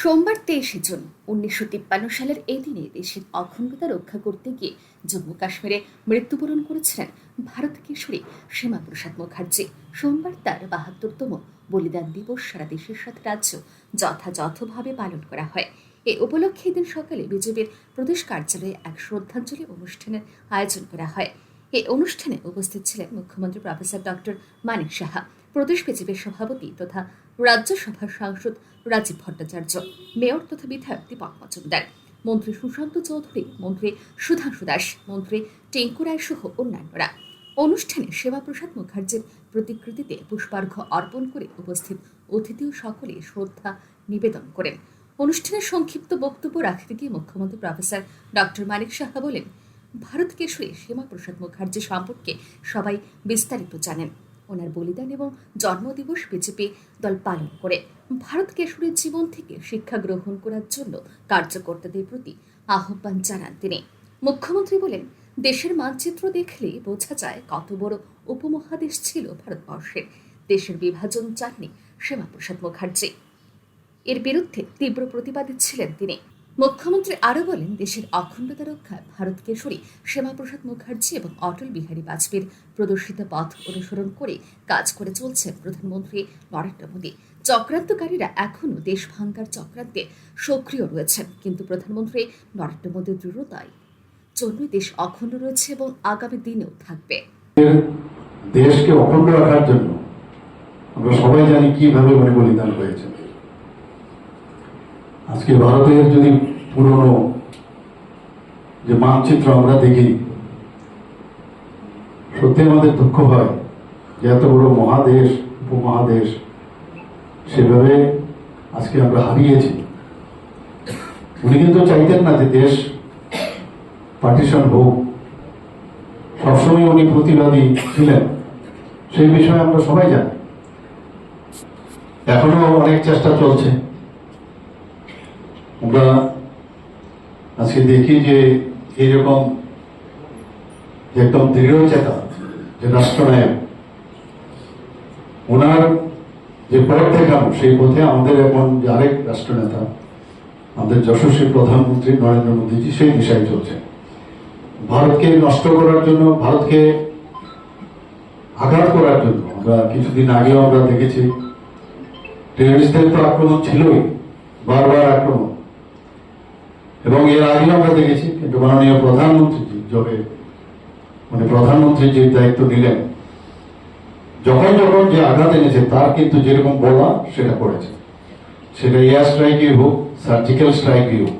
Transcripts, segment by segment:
সোমবার তেইশে জুন, উনিশশো তিপ্পান্ন সালের এই দিনে দেশের অখণ্ডতা রক্ষা করতে গিয়ে জম্মু কাশ্মীরে মৃত্যুবরণ করেছিলেন ভারত কেশরী শ্যামা প্রসাদ মুখার্জি। সোমবার তার বাহাত্তরতম বলিদান দিবস সারা দেশের সাথে রাজ্য যথাযথভাবে পালন করা হয়। এ উপলক্ষে এদিন সকালে বিজেপির প্রদেশ কার্যালয়ে এক শ্রদ্ধাঞ্জলি অনুষ্ঠানের আয়োজন করা হয়। এই অনুষ্ঠানে উপস্থিত ছিলেন মুখ্যমন্ত্রী প্রফেসর ডক্টর মানিক সাহা, প্রদেশ বিজেপির সভাপতি তথা রাজ্যসভার সাংসদ রাজীব ভট্টাচার্য, মেয়র তথা বিধায়ক দীপক মজুমদার মন্ত্রী সুশান্ত চৌধুরী, মন্ত্রী সুধাংশু দাস, মন্ত্রী টেঙ্কু রায় সহ অন্যান্যরা। অনুষ্ঠানে সেবাপ্রসাদ মুখার্জির প্রতিকৃতিতে পুষ্পার্ঘ্য অর্পণ করে উপস্থিত অতিথি সকলে শ্রদ্ধা নিবেদন করেন। অনুষ্ঠানের সংক্ষিপ্ত বক্তব্য রাখতে গিয়ে মুখ্যমন্ত্রী প্রফেসর ডক্টর মানিক সাহা বলেন, ভারত কেশরী শ্যামাপ্রসাদ মুখার্জি সম্পর্কে সবাই বিস্তারিত জানেন। ওনার বলিদান এবং জন্মদিবস বিজেপি দল পালন করে। ভারত কেশরীর জীবন থেকে শিক্ষা গ্রহণ করার জন্য কার্যকর্তাদের প্রতি আহ্বান জানান তিনি। মুখ্যমন্ত্রী বলেন, দেশের মানচিত্র দেখলে বোঝা যায় কত বড় উপমহাদেশ ছিল ভারতবর্ষের দেশের বিভাজন চাননি শ্যামাপ্রসাদ মুখার্জি। এর বিরুদ্ধে তীব্র প্রতিবাদী ছিলেন তিনি। মুখ্যমন্ত্রী আরও বলেন, দেশের অখণ্ডতা রক্ষায় ভারত কেশরী, শ্যামাপ্রসাদ মুখার্জি এবং অটল বিহারী বাজপেয়ীর প্রদর্শিত পথ অনুসরণ করে কাজ করে চলছেন প্রধানমন্ত্রী নরেন্দ্র মোদী। চক্রান্তকারীরা এখনও দেশ ভাঙ্গার চক্রান্তে সক্রিয় রয়েছেন, কিন্তু প্রধানমন্ত্রী নরেন্দ্র মোদীর দৃঢ়তায় জন্যই দেশ অখণ্ড রয়েছে এবং আগামী দিনেও থাকবে। দেশকে অখণ্ড রাখার জন্য আমরা সবাই জানি কীভাবে উনি বলিদান হয়েছে। আজকে ভারতের যদি পুরনো যে মানচিত্র আমরা দেখি সত্যি আমাদের দুঃখ হয় যে এত বড় মহাদেশ, উপমহাদেশ সেভাবে আজকে আমরা হারিয়েছি। উনি কিন্তু চাইতেন না যে দেশ পার্টিশন হোক। সবসময় উনি প্রতিবাদী ছিলেন। সেই বিষয়ে আমরা সবাই জানি। এখনও অনেক চেষ্টা চলছে। আমরা আজকে দেখি যে এইরকম একদম দৃঢ় চেতা, যে রাষ্ট্রনায়ক, ওনার যে পথ দেখানো সেই পথে আমাদের এখন আরেক রাষ্ট্রনেতা, আমাদের যশস্বী প্রধানমন্ত্রী নরেন্দ্র মোদীজি, সেই দিশায় চলছে ভারতকে নষ্ট করার জন্য, ভারতকে আঘাত করার জন্য, আমরা কিছুদিন আগেও আমরা দেখেছি টেররিস্টদের তো আক্রমণ ছিলই, বারবার আক্রমণ। এবং এর আগেও আমরা দেখেছি কিন্তু মাননীয় প্রধানমন্ত্রী যবে মানে প্রধানমন্ত্রী যে দায়িত্ব নিলেন যখন যখন যে আঘাত এনেছে তার কিন্তু যেরকম বলা সেটা করেছে। সেটা এয়ার স্ট্রাইকই হোক, সার্জিক্যাল স্ট্রাইকই হোক।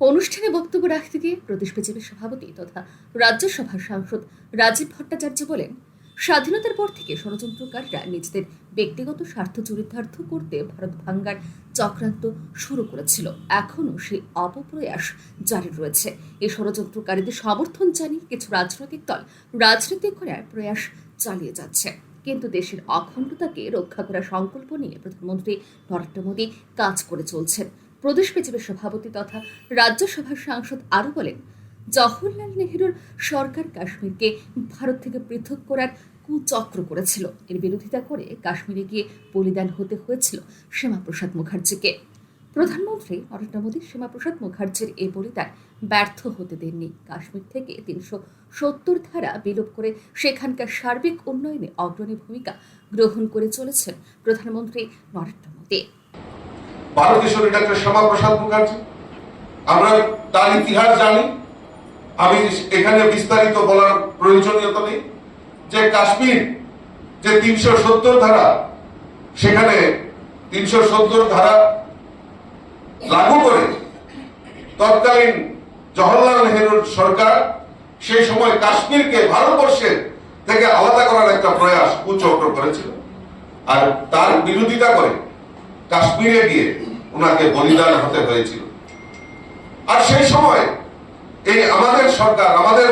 অনুষ্ঠানে বক্তব্য রাখতে গিয়ে প্রদেশ বিজেপির সভাপতি তথা রাজ্যসভার সাংসদ রাজীব ভট্টাচার্য বলেন স্বাধীনতার পর থেকে ষড়যন্ত্রকারীরা নিজেদের ব্যক্তিগত স্বার্থ চরিতার্থ করতে ভারত ভাঙ্গার চক্রান্ত শুরু করেছিল। এখনও সেই অপপ্রয়াস জারি রয়েছে। এই ষড়যন্ত্রকারীদের সমর্থন জানিয়ে কিছু রাজনৈতিক দল রাজনীতি করার প্রয়াস চালিয়ে যাচ্ছে। কিন্তু দেশের অখণ্ডতাকে রক্ষা করার সংকল্প নিয়ে প্রধানমন্ত্রী নরেন্দ্র মোদী কাজ করে চলছেন। প্রদেশ বিজেপির সভাপতি তথা রাজ্যসভার সাংসদ আরও বলেন জওহরলাল নেহেরুর সরকার কাশ্মীরকে ভারত থেকে পৃথক করার কুচক্র করেছিল। এর বিরোধিতা করে কাশ্মীরে গিয়ে বলিদান হতে হয়েছিল শ্যামাপ্রসাদ মুখার্জিকে। প্রধানমন্ত্রী নরেন্দ্র মোদী শ্যামাপ্রসাদ মুখার্জির এই বলিদান ব্যর্থ হতে দেননি। কাশ্মীর থেকে তিনশো সত্তর ধারা বিলোপ করে সেখানকার সার্বিক উন্নয়নে অগ্রণী ভূমিকা গ্রহণ করে চলেছেন প্রধানমন্ত্রী নরেন্দ্র মোদী। ভারতেশ্বরী ডাক্তার শ্যামাপ্রসাদ মুখার্জি, আমরা তার ইতিহাস জানি। আমি এখানে বিস্তারিত বলার প্রয়োজনীয়তা নেই। যে কাশ্মীর যে তিনশো সত্তর ধারা, সেখানে তিনশো সত্তর ধারা লাগু করে তৎকালীন জওহরলাল নেহেরুর সরকার সেই সময় কাশ্মীরকে ভারতবর্ষের থেকে আলাদা করার একটা প্রয়াস কুচক্র করেছিল। আর তার বিরোধিতা করে কাশ্মীরে গিয়ে ওনাকে বলিদান হতে হয়েছিল। আর সেই সময় এই আমাদের সরকার, আমাদের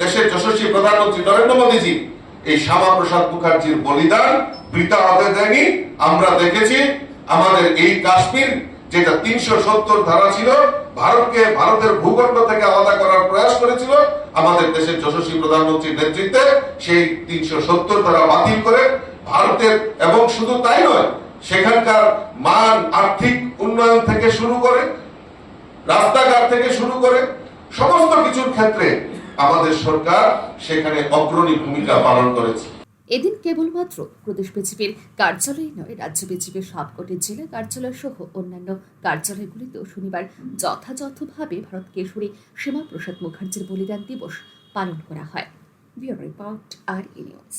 দেশের যশস্বী প্রধানমন্ত্রী নরেন্দ্র মোদীজি এই শ্যামা প্রসাদ মুখার্জির বলিদান বৃতা হতে দেয়নি। আমরা দেখেছি আমাদের এই কাশ্মীর, যেটা তিনশো সত্তর ধারা ছিল, ভারতকে, ভারতের ভূখণ্ড থেকে আলাদা করার প্রয়াস করেছিল, আমাদের দেশের যশস্বী প্রধানমন্ত্রীর নেতৃত্বে সেই তিনশো সত্তর ধারা বাতিল করে ভারতের, এবং শুধু তাই নয়, সেখানকার মান, আর্থিক উন্নয়ন থেকে শুরু করে, রাস্তাঘাট থেকে শুরু করে সমস্ত কিছুর ক্ষেত্রে আমাদের সরকার সেখানে অগ্রণী ভূমিকা পালন করেছে। এদিন কেবলমাত্র প্রদেশ বিজেপির কার্যালয় নয়, রাজ্য বিজেপির সবকটি জেলা কার্যালয় সহ অন্যান্য কার্যালয়গুলিতেও শনিবার যথাযথভাবে ভারত কেশরী শ্যামাপ্রসাদ মুখার্জির বলিদান দিবস পালন করা হয়। রিপোর্ট আর নিউজ।